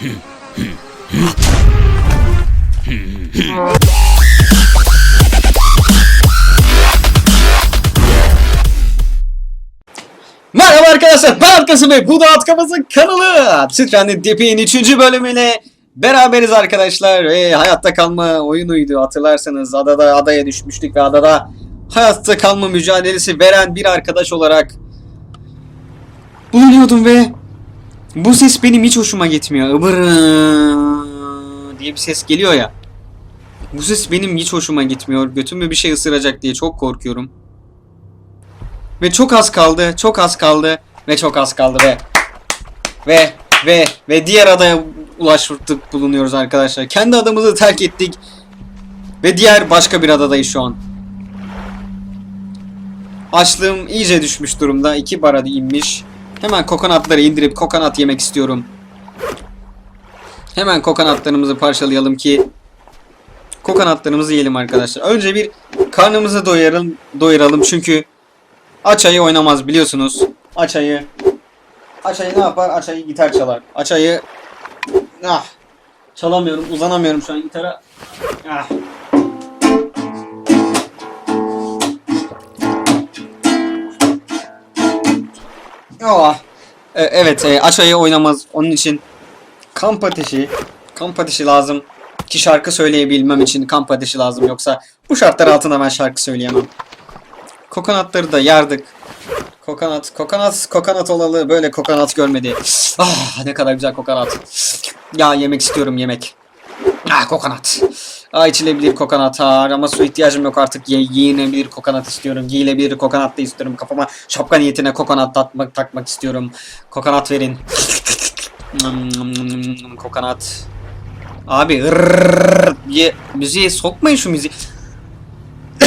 Merhaba arkadaşlar ben Arkası ve bu da Atkabız'ın kanalı. Trending Dip'in 3. bölümüyle beraberiz arkadaşlar. Ve hayatta kalma oyunuydu hatırlarsanız adada adaya düşmüştük ve adada hayatta kalma mücadelesi veren bir arkadaş olarak bulunuyordum ve bu ses benim hiç hoşuma gitmiyor. Ibır diye bir ses geliyor ya. Bu ses benim hiç hoşuma gitmiyor. Götümü bir şey ısıracak diye çok korkuyorum. Ve çok az kaldı, çok az kaldı ve çok az kaldı ve ve ve ve diğer adaya ulaştık bulunuyoruz arkadaşlar. Kendi adamızı terk ettik ve diğer başka bir adadayız şu an. Açlığım iyice düşmüş durumda. İki bara inmiş. Hemen kokonatları indirip kokonat yemek istiyorum. Hemen kokonatlarımızı parçalayalım ki kokonatlarımızı yiyelim arkadaşlar. Önce bir karnımızı doyuralım, doyuralım çünkü Aç ayı oynamaz biliyorsunuz. Aç ayı. Aç ayı ne yapar? Aç ayı gitar çalar. Aç ayı... Ah. Çalamıyorum. Uzanamıyorum şu an gitara. Ah. Oh. E, evet, e, ayı oynamaz. Onun için kamp ateşi, kamp ateşi lazım. Ki şarkı söyleyebilmem için kamp ateşi lazım. Yoksa bu şartlar altında ben şarkı söyleyemem. Kokonatları da yardık. Kokonat, kokonat, kokonat olalı böyle kokonat görmedi. Ah ne kadar güzel kokonat. Ya yemek istiyorum yemek. Ah kokonat. Ah içilebilir kokonat har ama su ihtiyacım yok artık. Ye, giyinebilir kokonat istiyorum. Giyilebilir kokonat da istiyorum. Kafama şapka niyetine kokonat takmak, takmak istiyorum. Kokonat verin. kokonat. Abi ırrrr diye müziğe sokmayın şu müziği.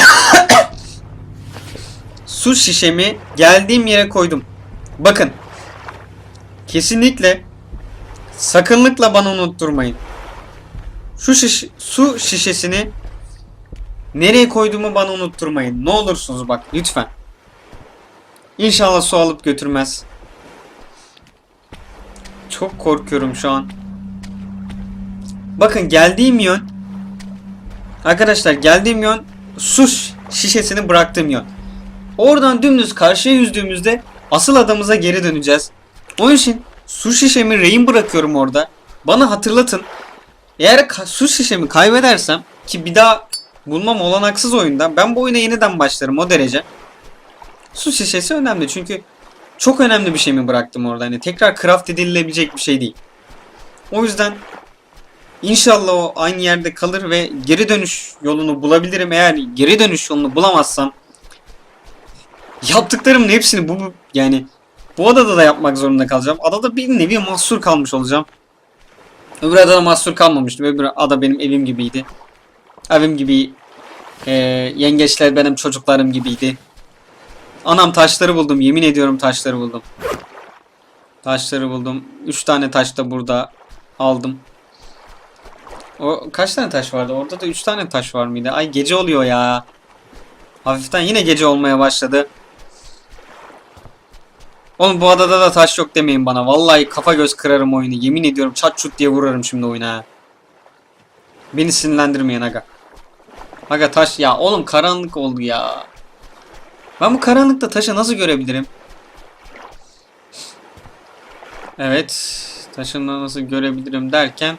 su şişemi geldiğim yere koydum. Bakın. Kesinlikle sakınlıkla bana unutturmayın. Şu şiş su şişesini nereye koyduğumu bana unutturmayın. Ne olursunuz bak lütfen. İnşallah su alıp götürmez. Çok korkuyorum şu an. Bakın geldiğim yön Arkadaşlar geldiğim yön su şişesini bıraktığım yön. Oradan dümdüz karşıya yüzdüğümüzde asıl adamıza geri döneceğiz. Onun için su şişemi rehin bırakıyorum orada. Bana hatırlatın. Eğer su şişemi kaybedersem ki bir daha bulmam olanaksız oyunda ben bu oyuna yeniden başlarım o derece. Su şişesi önemli çünkü çok önemli bir şey mi bıraktım orada. Hani tekrar craft edilebilecek bir şey değil. O yüzden inşallah o aynı yerde kalır ve geri dönüş yolunu bulabilirim. Eğer geri dönüş yolunu bulamazsam yaptıklarımın hepsini bu- yani bu adada da yapmak zorunda kalacağım. Adada bir nevi mahsur kalmış olacağım. Öbür adada mahsur kalmamıştım. Öbür ada benim evim gibiydi. Evim gibi e, yengeçler benim çocuklarım gibiydi. Anam taşları buldum. Yemin ediyorum taşları buldum. Taşları buldum. 3 tane taş da burada aldım. O kaç tane taş vardı? Orada da 3 tane taş var mıydı? Ay gece oluyor ya. Hafiften yine gece olmaya başladı. Oğlum bu adada da taş yok demeyin bana. Vallahi kafa göz kırarım oyunu. Yemin ediyorum çat çut diye vurarım şimdi oyuna. Beni sinirlendirmeyin aga. Aga taş ya oğlum karanlık oldu ya. Ben bu karanlıkta taşı nasıl görebilirim? Evet. Taşı nasıl görebilirim derken.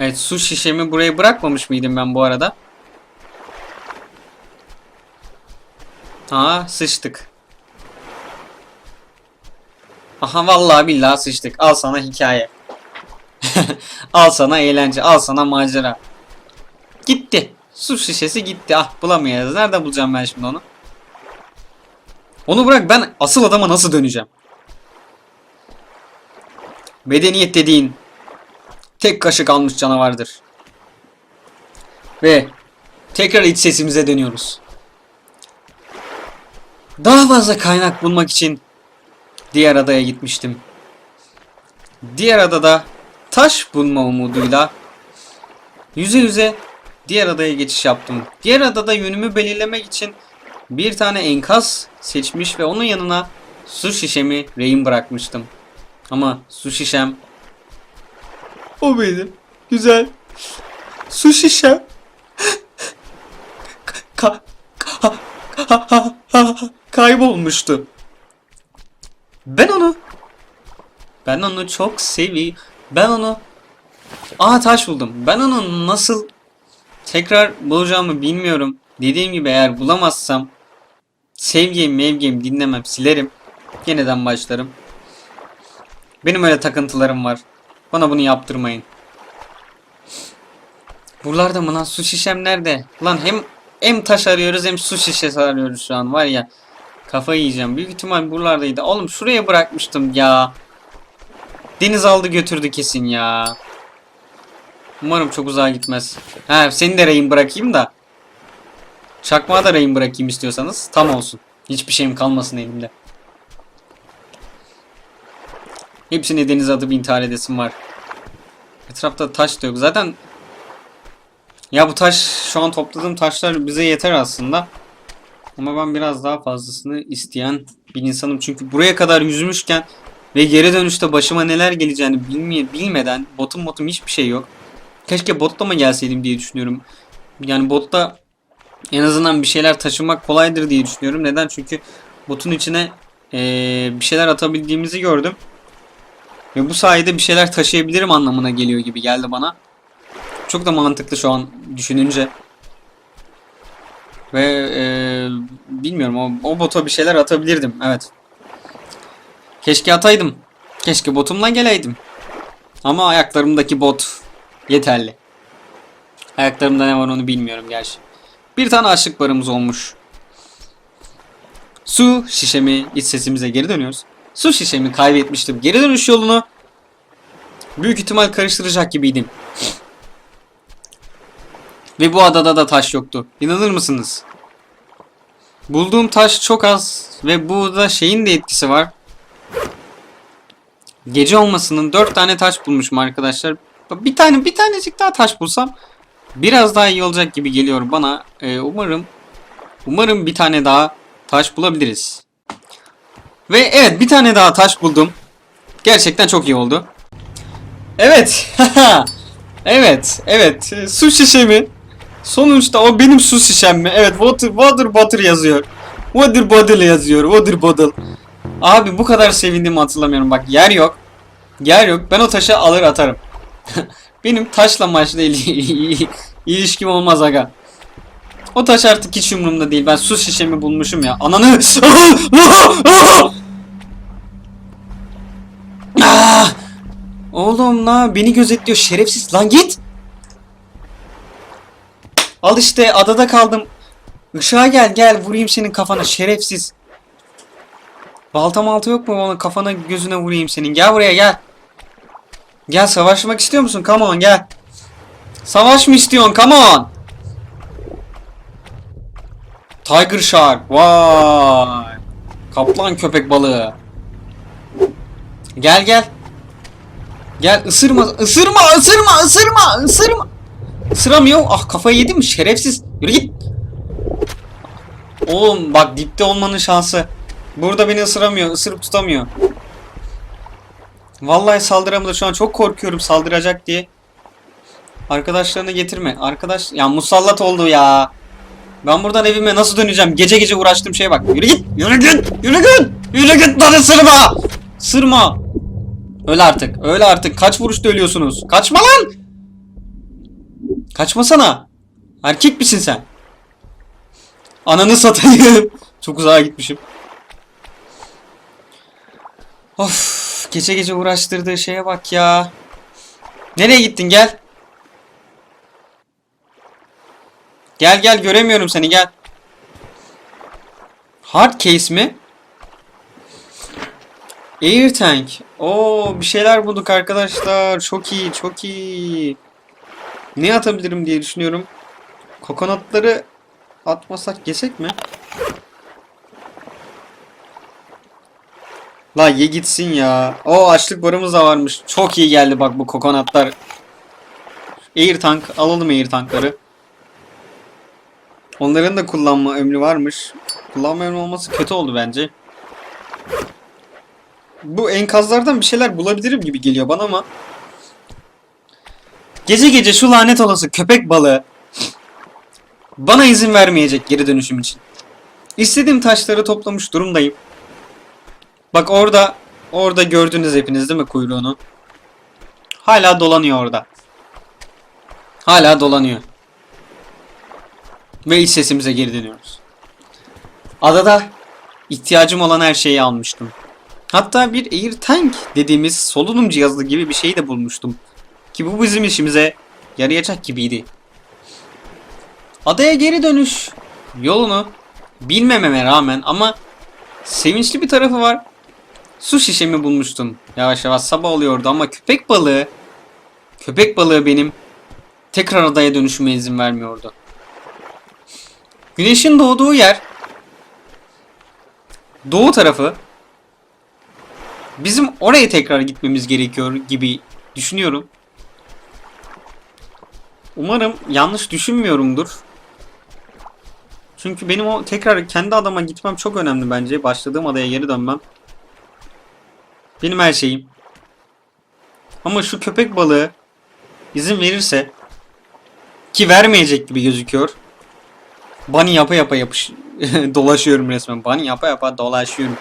Evet su şişemi buraya bırakmamış mıydım ben bu arada? Aa sıçtık. Aha vallahi billahi sıçtık. Al sana hikaye. al sana eğlence. Al sana macera. Gitti. Su şişesi gitti. Ah bulamayacağız. Nerede bulacağım ben şimdi onu? Onu bırak ben asıl adama nasıl döneceğim? Medeniyet dediğin tek kaşık almış canavardır. Ve tekrar iç sesimize dönüyoruz. Daha fazla kaynak bulmak için diğer adaya gitmiştim. Diğer adada taş bulma umuduyla yüze yüze diğer adaya geçiş yaptım. Diğer adada yönümü belirlemek için bir tane enkaz seçmiş ve onun yanına su şişemi rehin bırakmıştım. Ama su şişem O benim. Güzel. Su şişem. Ka ka ka ka ka kaybolmuştu. Ben onu ben onu çok sevi. Ben onu Aa taş buldum. Ben onu nasıl tekrar bulacağımı bilmiyorum. Dediğim gibi eğer bulamazsam sevgim mevgim dinlemem silerim. Yeniden başlarım. Benim öyle takıntılarım var. Bana bunu yaptırmayın. Buralarda mı lan su şişem nerede? Lan hem hem taş arıyoruz hem su şişesi arıyoruz şu an var ya. Kafayı yiyeceğim. Büyük ihtimal buralardaydı. Oğlum şuraya bırakmıştım ya. Deniz aldı götürdü kesin ya. Umarım çok uzağa gitmez. Ha seni de rehin bırakayım da. Çakmağı da rehin bırakayım istiyorsanız tam olsun. Hiçbir şeyim kalmasın elimde. Hepsini denize atıp intihar edesim var. Etrafta taş da yok. Zaten ya bu taş şu an topladığım taşlar bize yeter aslında. Ama ben biraz daha fazlasını isteyen bir insanım. Çünkü buraya kadar yüzmüşken ve geri dönüşte başıma neler geleceğini bilmeye, bilmeden botum botum hiçbir şey yok. Keşke botla mı gelseydim diye düşünüyorum. Yani botta en azından bir şeyler taşımak kolaydır diye düşünüyorum. Neden? Çünkü botun içine eee, bir şeyler atabildiğimizi gördüm. Ve bu sayede bir şeyler taşıyabilirim anlamına geliyor gibi geldi bana. Çok da mantıklı şu an düşününce. Ve eee, bilmiyorum o, o bota bir şeyler atabilirdim. Evet. Keşke ataydım. Keşke botumla geleydim. Ama ayaklarımdaki bot yeterli. Ayaklarımda ne var onu bilmiyorum gerçi. Bir tane açlık barımız olmuş. Su şişemi iç sesimize geri dönüyoruz. Su şişemi kaybetmiştim. Geri dönüş yolunu büyük ihtimal karıştıracak gibiydim. Ve bu adada da taş yoktu. İnanır mısınız? Bulduğum taş çok az ve burada şeyin de etkisi var. Gece olmasının 4 tane taş bulmuşum arkadaşlar. Bir tane bir tanecik daha taş bulsam biraz daha iyi olacak gibi geliyor bana. Ee, umarım umarım bir tane daha taş bulabiliriz. Ve evet bir tane daha taş buldum. Gerçekten çok iyi oldu. Evet. evet. Evet. Su şişemi. Sonuçta o benim su şişem mi? Evet. Water, water bottle yazıyor. Water bottle yazıyor. Water bottle. Abi bu kadar sevindiğimi hatırlamıyorum. Bak yer yok. Yer yok. Ben o taşı alır atarım. Benim taşla maçla il- ilişkim olmaz aga. O taş artık hiç umurumda değil. Ben su şişemi bulmuşum ya. Ananı... Ah! Oğlum la beni gözetliyor şerefsiz. Lan git. Al işte adada kaldım. Işığa gel gel vurayım senin kafana şerefsiz. Balta malta yok mu ona kafana gözüne vurayım senin. Gel buraya gel. Gel savaşmak istiyor musun? Come on gel. Savaş mı istiyorsun? Come on. Tiger Shark. Vay. Kaplan köpek balığı. Gel gel. Gel ısırma ısırma ısırma ısırma ısırma. Isıramıyor. Ah kafayı yedi mi şerefsiz. Yürü git. Oğlum bak dipte olmanın şansı. Burada beni ısıramıyor. ısırıp tutamıyor. Vallahi saldıramadı şu an çok korkuyorum saldıracak diye. Arkadaşlarını getirme. Arkadaş ya musallat oldu ya. Ben buradan evime nasıl döneceğim? Gece gece uğraştığım şeye bak. Yürü git. Yürü git. Yürü git. Yürü git lan ısırma. Sırma. Öl artık. Öl artık. Kaç vuruşta ölüyorsunuz? Kaçma lan. Kaçmasana. Erkek misin sen? Ananı satayım. Çok uzağa gitmişim. Of, gece gece uğraştırdığı şeye bak ya. Nereye gittin gel. Gel gel göremiyorum seni gel. Hard case mi? Air tank. Oo bir şeyler bulduk arkadaşlar. Çok iyi, çok iyi. Ne atabilirim diye düşünüyorum. Kokonatları atmasak yesek mi? La ye gitsin ya. O açlık barımız da varmış. Çok iyi geldi bak bu kokonatlar. Air tank alalım air tankları. Onların da kullanma ömrü varmış. Kullanma ömrü olması kötü oldu bence. Bu enkazlardan bir şeyler bulabilirim gibi geliyor bana ama Gece gece şu lanet olası köpek balığı bana izin vermeyecek geri dönüşüm için. İstediğim taşları toplamış durumdayım. Bak orada orada gördünüz hepiniz değil mi kuyruğunu? Hala dolanıyor orada. Hala dolanıyor. Ve iç sesimize geri dönüyoruz. Adada ihtiyacım olan her şeyi almıştım. Hatta bir Air Tank dediğimiz solunum cihazı gibi bir şey de bulmuştum. Ki bu bizim işimize yarayacak gibiydi. Adaya geri dönüş yolunu bilmememe rağmen ama sevinçli bir tarafı var. Su şişemi bulmuştum. Yavaş yavaş sabah oluyordu ama köpek balığı köpek balığı benim tekrar adaya dönüşüme izin vermiyordu. Güneşin doğduğu yer doğu tarafı bizim oraya tekrar gitmemiz gerekiyor gibi düşünüyorum. Umarım yanlış düşünmüyorumdur. Çünkü benim o tekrar kendi adama gitmem çok önemli bence. Başladığım adaya geri dönmem. Benim her şeyim. Ama şu köpek balığı izin verirse ki vermeyecek gibi gözüküyor. Bunny yapa yapa yapış dolaşıyorum resmen. Bunny yapa yapa dolaşıyorum.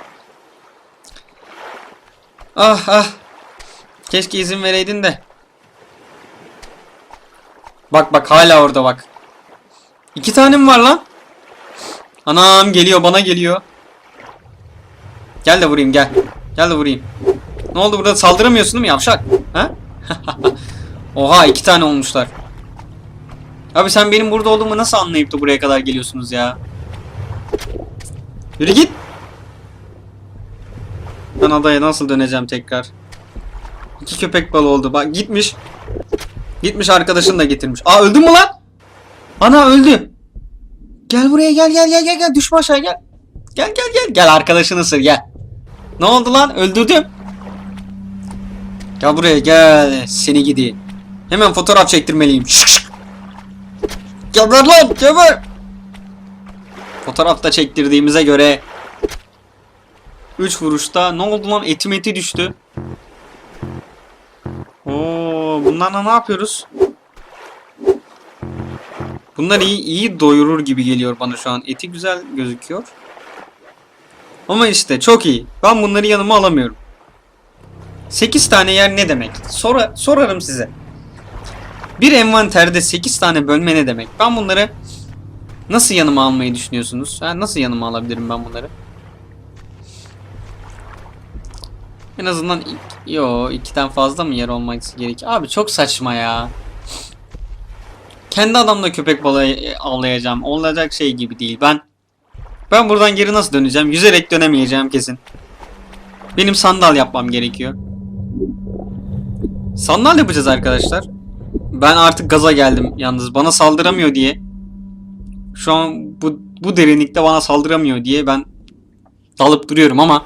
Ah ah. Keşke izin vereydin de. Bak bak hala orada bak. İki tane mi var lan? Anam geliyor bana geliyor. Gel de vurayım gel. Gel de vurayım. Ne oldu burada saldıramıyorsun değil mi yavşak? Ha? Oha iki tane olmuşlar. Abi sen benim burada olduğumu nasıl anlayıp da buraya kadar geliyorsunuz ya? Yürü git. Ben adaya nasıl döneceğim tekrar? İki köpek balı oldu. Bak gitmiş. Gitmiş arkadaşını da getirmiş. Aa öldü mü lan? Ana öldü. Gel buraya gel gel gel gel gel düşme aşağı gel. Gel gel gel gel arkadaşını sır gel. Ne oldu lan öldürdüm. Gel buraya gel seni gidi. Hemen fotoğraf çektirmeliyim. Şık şık. Geber lan geber. Fotoğrafta çektirdiğimize göre 3 vuruşta ne oldu lan etim eti düştü. Oo, bunlarla ne yapıyoruz? Bunlar iyi iyi doyurur gibi geliyor bana şu an. Eti güzel gözüküyor. Ama işte çok iyi. Ben bunları yanıma alamıyorum. 8 tane yer ne demek? Sonra sorarım size. Bir envanterde 8 tane bölme ne demek? Ben bunları nasıl yanıma almayı düşünüyorsunuz? Ha, nasıl yanıma alabilirim ben bunları? En azından ik- yo ikiden fazla mı yer olması gerek? Abi çok saçma ya. Kendi adamla köpek balığı e, avlayacağım. Olacak şey gibi değil. Ben ben buradan geri nasıl döneceğim? Yüzerek dönemeyeceğim kesin. Benim sandal yapmam gerekiyor. Sandal yapacağız arkadaşlar. Ben artık gaza geldim yalnız. Bana saldıramıyor diye. Şu an bu, bu derinlikte bana saldıramıyor diye ben dalıp duruyorum ama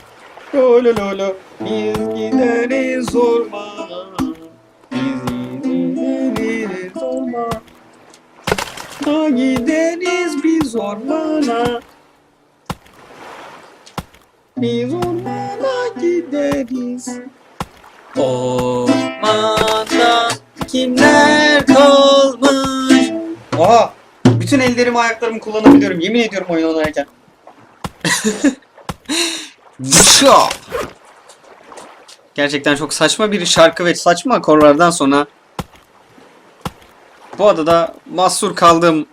Lo lo biz gideriz ormana. Biz gideriz ormana. Da gideriz biz ormana. Biz ormana gideriz. Ormanda kimler kalmış? Oha bütün ellerimi ayaklarımı kullanabiliyorum. Yemin ediyorum oyun oynarken! Gerçekten çok saçma bir şarkı ve saçma akorlardan sonra bu adada mahsur kaldım.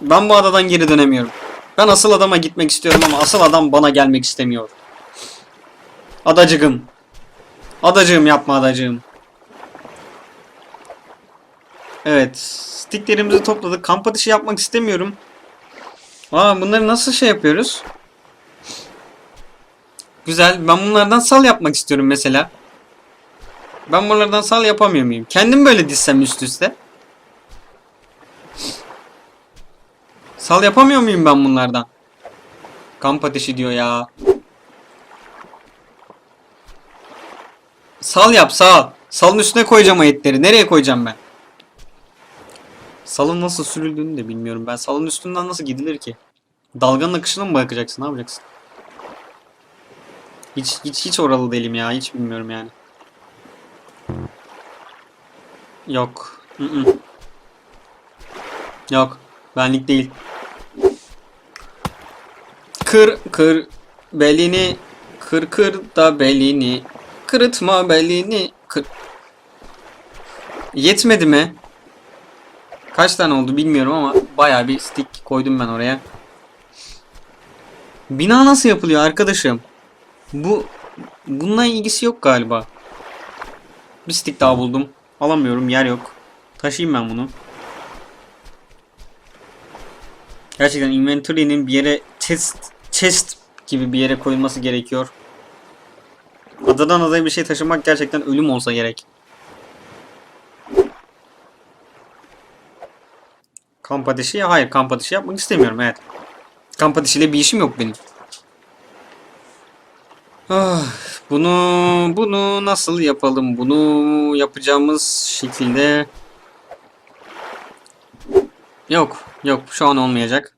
Ben bu adadan geri dönemiyorum. Ben asıl adama gitmek istiyorum ama asıl adam bana gelmek istemiyor. Adacığım. Adacığım yapma adacığım. Evet. Stiklerimizi topladık. Kamp atışı yapmak istemiyorum. Aa bunları nasıl şey yapıyoruz? Güzel. Ben bunlardan sal yapmak istiyorum mesela. Ben bunlardan sal yapamıyor muyum? Kendim böyle dizsem üst üste. Sal yapamıyor muyum ben bunlardan? Kamp ateşi diyor ya. Sal yap sal. Salın üstüne koyacağım o etleri. Nereye koyacağım ben? Salın nasıl sürüldüğünü de bilmiyorum. Ben salın üstünden nasıl gidilir ki? Dalganın akışına mı bakacaksın? Ne yapacaksın? Hiç hiç hiç oralı değilim ya. Hiç bilmiyorum yani. Yok. Mm-mm. Yok. Benlik değil. Kır kır belini kır kır da belini kırıtma belini kır. Yetmedi mi? Kaç tane oldu bilmiyorum ama bayağı bir stick koydum ben oraya. Bina nasıl yapılıyor arkadaşım? Bu bununla ilgisi yok galiba. Bir stick daha buldum. Alamıyorum yer yok. Taşıyayım ben bunu. Gerçekten inventory'nin bir yere chest chest gibi bir yere koyulması gerekiyor. Adadan adaya bir şey taşımak gerçekten ölüm olsa gerek. Kamp ateşi? Hayır kamp ateşi yapmak istemiyorum evet. Kamp ateşiyle bir işim yok benim. Ah, bunu bunu nasıl yapalım? Bunu yapacağımız şekilde Yok, yok şu an olmayacak.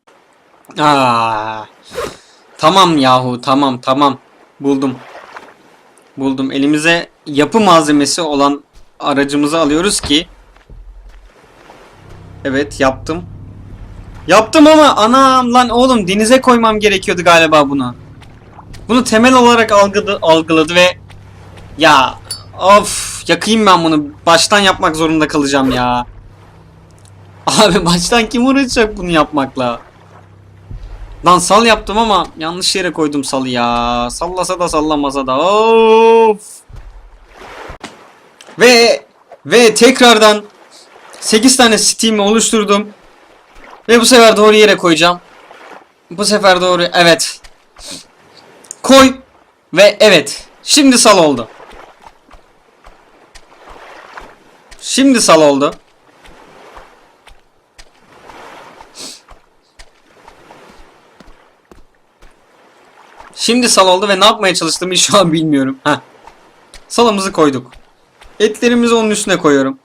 Aa. Tamam yahu, tamam, tamam. Buldum. Buldum. Elimize yapı malzemesi olan aracımızı alıyoruz ki Evet, yaptım. Yaptım ama anam lan oğlum denize koymam gerekiyordu galiba bunu. Bunu temel olarak algıladı, algıladı ve ya of yakayım ben bunu. Baştan yapmak zorunda kalacağım ya. Abi baştan kim uğraşacak bunu yapmakla? Lan sal yaptım ama yanlış yere koydum salı ya. Sallasa da sallamasa da. Of. Ve ve tekrardan 8 tane Steam oluşturdum. Ve bu sefer doğru yere koyacağım. Bu sefer doğru evet. Koy ve evet. Şimdi sal oldu. Şimdi sal oldu. Şimdi sal oldu ve ne yapmaya çalıştığımı şu an bilmiyorum. Heh. Salamızı koyduk. Etlerimizi onun üstüne koyuyorum.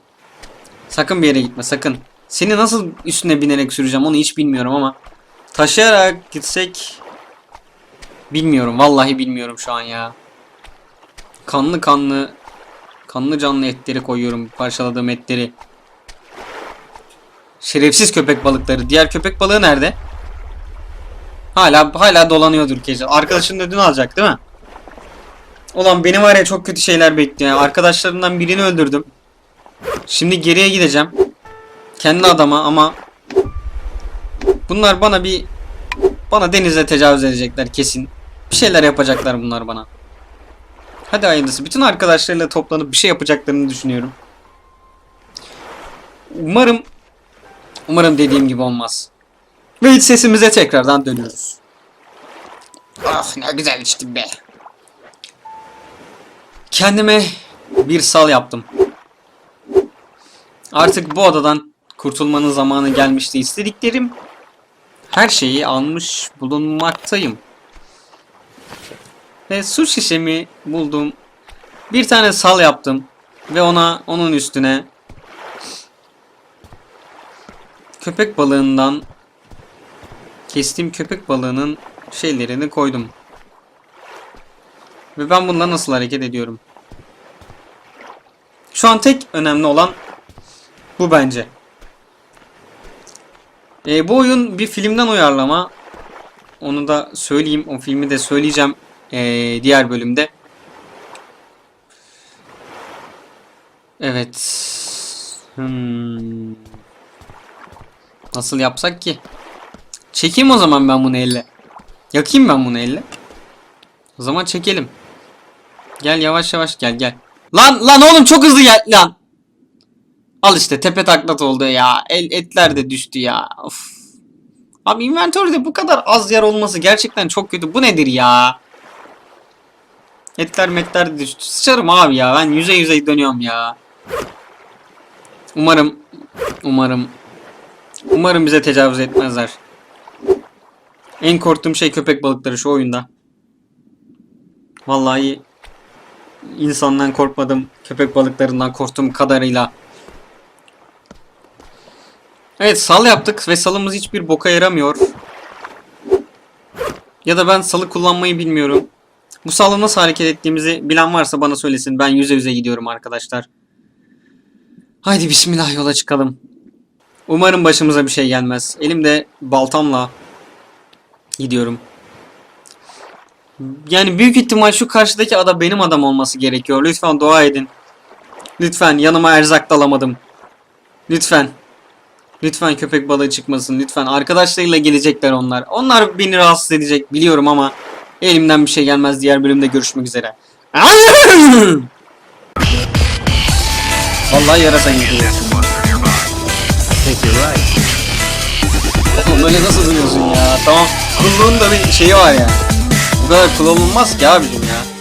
Sakın bir yere gitme sakın. Seni nasıl üstüne binerek süreceğim onu hiç bilmiyorum ama. Taşıyarak gitsek. Bilmiyorum vallahi bilmiyorum şu an ya. Kanlı kanlı. Kanlı canlı etleri koyuyorum. Parçaladığım etleri. Şerefsiz köpek balıkları. Diğer köpek balığı nerede? Hala hala dolanıyordur gece. Arkadaşının ödünü alacak değil mi? Ulan beni var ya çok kötü şeyler bekliyor. Arkadaşlarımdan birini öldürdüm. Şimdi geriye gideceğim. Kendi adama ama bunlar bana bir bana denize tecavüz edecekler kesin. Bir şeyler yapacaklar bunlar bana. Hadi hayırlısı. Bütün arkadaşlarıyla toplanıp bir şey yapacaklarını düşünüyorum. Umarım umarım dediğim gibi olmaz. Ve iç sesimize tekrardan dönüyoruz. Ah ne güzel içtim be. Kendime bir sal yaptım. Artık bu odadan kurtulmanın zamanı gelmişti. İstediklerim her şeyi almış bulunmaktayım. Ve su şişemi buldum. Bir tane sal yaptım. Ve ona onun üstüne köpek balığından kestiğim köpek balığının şeylerini koydum. Ve ben bununla nasıl hareket ediyorum? Şu an tek önemli olan bu bence. E, bu oyun bir filmden uyarlama. Onu da söyleyeyim. O filmi de söyleyeceğim e, diğer bölümde. Evet. Hmm. Nasıl yapsak ki? Çekeyim o zaman ben bunu elle. Yakayım ben bunu elle. O zaman çekelim. Gel yavaş yavaş gel gel. Lan lan oğlum çok hızlı gel lan. Al işte tepe taklat oldu ya. El, etler de düştü ya. Of. Abi inventörde bu kadar az yer olması gerçekten çok kötü. Bu nedir ya? Etler metler düştü. Sıçarım abi ya. Ben yüze yüze dönüyorum ya. Umarım umarım umarım bize tecavüz etmezler. En korktuğum şey köpek balıkları şu oyunda. Vallahi insandan korkmadım. Köpek balıklarından korktuğum kadarıyla. Evet sal yaptık ve salımız hiçbir boka yaramıyor. Ya da ben salı kullanmayı bilmiyorum. Bu salla nasıl hareket ettiğimizi bilen varsa bana söylesin. Ben yüze yüze gidiyorum arkadaşlar. Haydi bismillah yola çıkalım. Umarım başımıza bir şey gelmez. Elimde baltamla gidiyorum. Yani büyük ihtimal şu karşıdaki ada benim adam olması gerekiyor. Lütfen dua edin. Lütfen yanıma erzak da alamadım. Lütfen. Lütfen köpek balığı çıkmasın. Lütfen arkadaşlarıyla gelecekler onlar. Onlar beni rahatsız edecek biliyorum ama elimden bir şey gelmez. Diğer bölümde görüşmek üzere. Vallahi yarasa gibi. Oğlum böyle nasıl duruyorsun ya? Tamam. Kulluğun da bir şeyi var ya. Bu kadar kul olunmaz ki abicim ya.